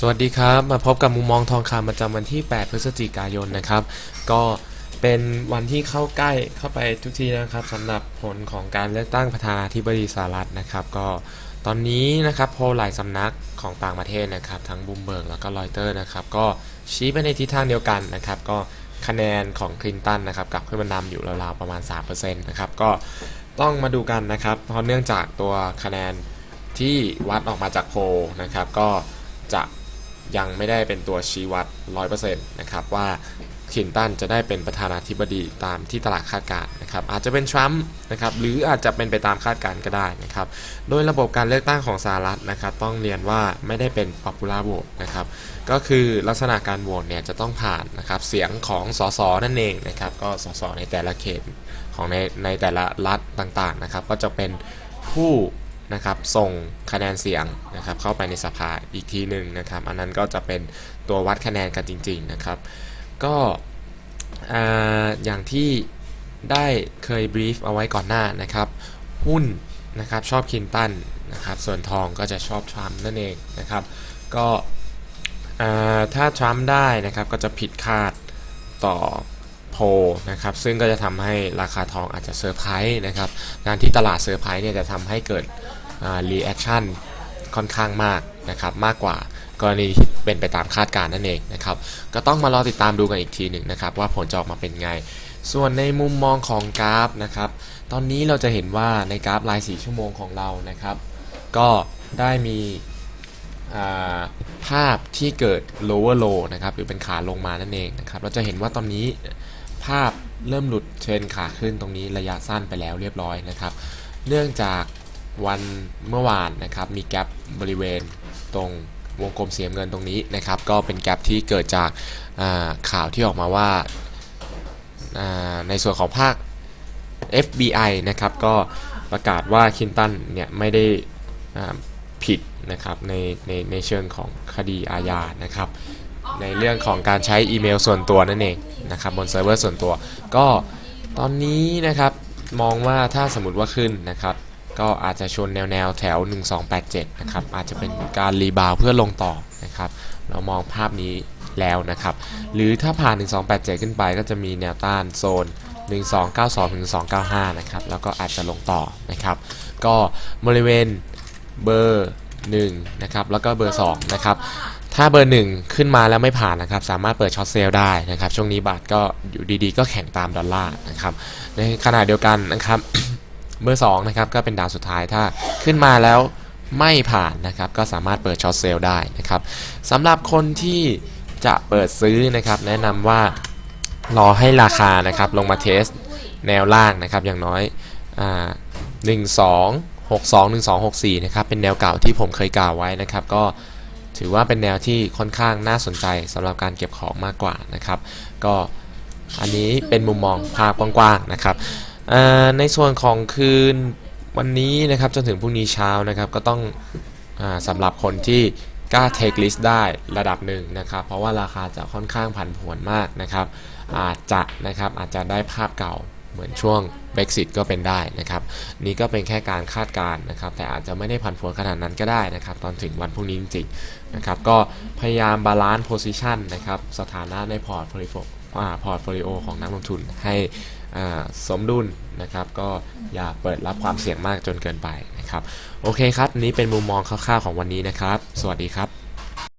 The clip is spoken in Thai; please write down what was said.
สวัสดีครับ มาพบกับมุมมองทองคำประจำวันที่ 8 พฤศจิกายนนะครับ ก็เป็นวันที่เข้าใกล้เข้าไปทุกทีนะครับสำหรับผลของการเลือกตั้งประธานาธิบดีสหรัฐนะครับ ก็ตอนนี้นะครับโพลหลายสำนักของต่างประเทศนะครับ ทั้งบูมเบิร์กแล้วก็รอยเตอร์นะครับ ก็ชี้ไปในทิศทางเดียวกันนะครับ ก็คะแนนของคลินตันนะครับกลับขึ้นมานำอยู่ราวๆประมาณ 3%นะครับก็ต้องมาดูกันนะครับเพราะเนื่องจากตัวคะแนนที่วัดออกมาจากโพลนะครับ ก็จะ ยังไม่ได้เป็นตัวชี้วัด 100%นะครับว่าคลินตันจะได้เป็นประธานาธิบดีตามที่ตลาดคาดการณ์นะครับอาจจะเป็นทรัมป์นะครับหรืออาจจะเป็นไปตามคาดการณ์ก็ได้นะครับโดยระบบการเลือกตั้งของสหรัฐนะครับต้องเรียนว่าไม่ได้เป็น popular vote นะครับก็คือลักษณะการโหวตเนี่ยจะต้องผ่านนะครับเสียงของสสนั่นเองนะครับก็สสในแต่ละเขตของในในแต่ละรัฐต่างๆนะครับก็จะเป็นผู้ นะครับส่งคะแนนเสียงนะครับเข้าไปในสภาอีกทีหนึ่งนะครับ อันนั้นก็จะเป็นตัววัดคะแนนกันจริง ๆนะครับ ก็อ่าอย่างที่ได้เคยบรีฟเอาไว้ก่อนหน้านะครับ หุ้นนะครับชอบคินตันนะครับส่วนทองก็จะชอบทรัมป์นั่นเองนะครับ ก็ถ้าทรัมป์ได้นะครับก็จะผิดคาดต่อ โพนะครับซึ่งก็จะทำให้ราคาทองอาจจะเซอร์ไพรส์นะครับงานที่ตลาดเซอร์ไพรส์เนี่ยจะทำให้เกิดรีแอคชั่นค่อนข้างมากนะครับมากกว่ากรณีที่เป็นไปตามคาดการณ์นั่นเองนะครับก็ต้องมารอติดตามดูกันอีกทีหนึ่งนะครับว่าผลจะออกมาเป็นไง ส่วนในมุมมองของกราฟนะครับตอนนี้เราจะเห็นว่าในกราฟราย 4 ชั่วโมงของเรานะครับก็ได้มีภาพที่เกิด lower low นะครับหรือเป็นขาลงมานั่นเองนะครับเราจะเห็นว่าตอนนี้ ภาพเริ่มหลุดเทรนขาขึ้นตรงนี้ระยะสั้นไปแล้วเรียบร้อยนะครับ เนื่องจากวันเมื่อวานนะครับมีแกลบบริเวณตรงวงกลมสีน้ำเงินตรงนี้นะครับ ก็เป็นแกลบที่เกิดจากาข่าวที่ออกมาว่าาในส่วนของภาค FBI นะครับก็ประกาศว่าคินตันเนี่ยไม่ได้ผิดนะครับในในในเชิงของคดีอาญานะครับ ในเรื่องของการใช้อีเมลส่วนตัวนั่นเองนะครับบนเซิร์ฟเวอร์ส่วนตัว ก็ตอนนี้นะครับมองว่าถ้าสมมติว่าขึ้นนะครับ ก็อาจจะชนแนวแนวแถว 1287 นะครับ อาจจะเป็นการรีบาวเพื่อลงต่อนะครับ เรามองภาพนี้แล้วนะครับ หรือถ้าผ่าน 1287 ขึ้นไปก็จะมีแนวต้านโซน 1292ถึง295 นะครับ แล้วก็อาจจะลงต่อนะครับ ก็บริเวณเบอร์1นะครับ แล้วก็เบอร์2นะครับ ถ้าเบอร์1ขึ้นมาแล้วไม่ผ่านนะครับ สามารถเปิดช็อตเซลล์ได้นะครับ ช่วงนี้บาทก็อยู่ดีๆ ก็แข่งตามดอลลาร์นะครับ ในขณะเดียวกันนะครับ เบอร์2นะครับก็เป็นดาวสุดท้ายถ้าขึ้นมาแล้วไม่ผ่านนะครับ ก็สามารถเปิดช็อตเซลล์ได้นะครับสำหรับคนที่จะเปิดซื้อนะครับ แนะนำว่ารอให้ราคานะครับ ลงมาเทสแนวล่างนะครับ อย่างน้อยอ่า1 2 6 2 1 2 6 4นะครับเป็นแนวเก่าที่ผมเคยกล่าวไว้นะครับ ก็ ถือว่าเป็นแนวที่ค่อนข้างน่าสนใจสำหรับการเก็บของมากกว่านะครับ ก็อันนี้เป็นมุมมองภาพกว้างๆนะครับในส่วนของคืนวันนี้นะครับจนถึงพรุ่งนี้เช้านะครับก็ต้องอสำหรับคนที่กล้าเทคลิสได้ระดับหนึ่งนะครับ เพราะว่าราคาจะค่อนข้างผันผวนมากนะครับ อาจจะนะครับอาจจะได้ภาพเก่าเหมือนช่วง Brexit ก็เป็นได้นะครับ นี่ก็เป็นแค่การคาดการณ์นะครับ แต่อาจจะไม่ได้ผันผวนขนาดนั้นก็ได้นะครับ ตอนถึงวันพรุ่งนี้จริงๆนะครับ ก็พยายามบาลานซ์โพซิชันนะครับ สถานะในพอร์ตโฟลิโอพอร์ตโฟลิโอของนักลงทุนให้สมดุลนะครับ ก็อย่าเปิดรับความเสี่ยงมากจนเกินไปนะครับ โอเคครับ นี้เป็นมุมมองคร่าวๆของวันนี้นะครับ สวัสดีครับ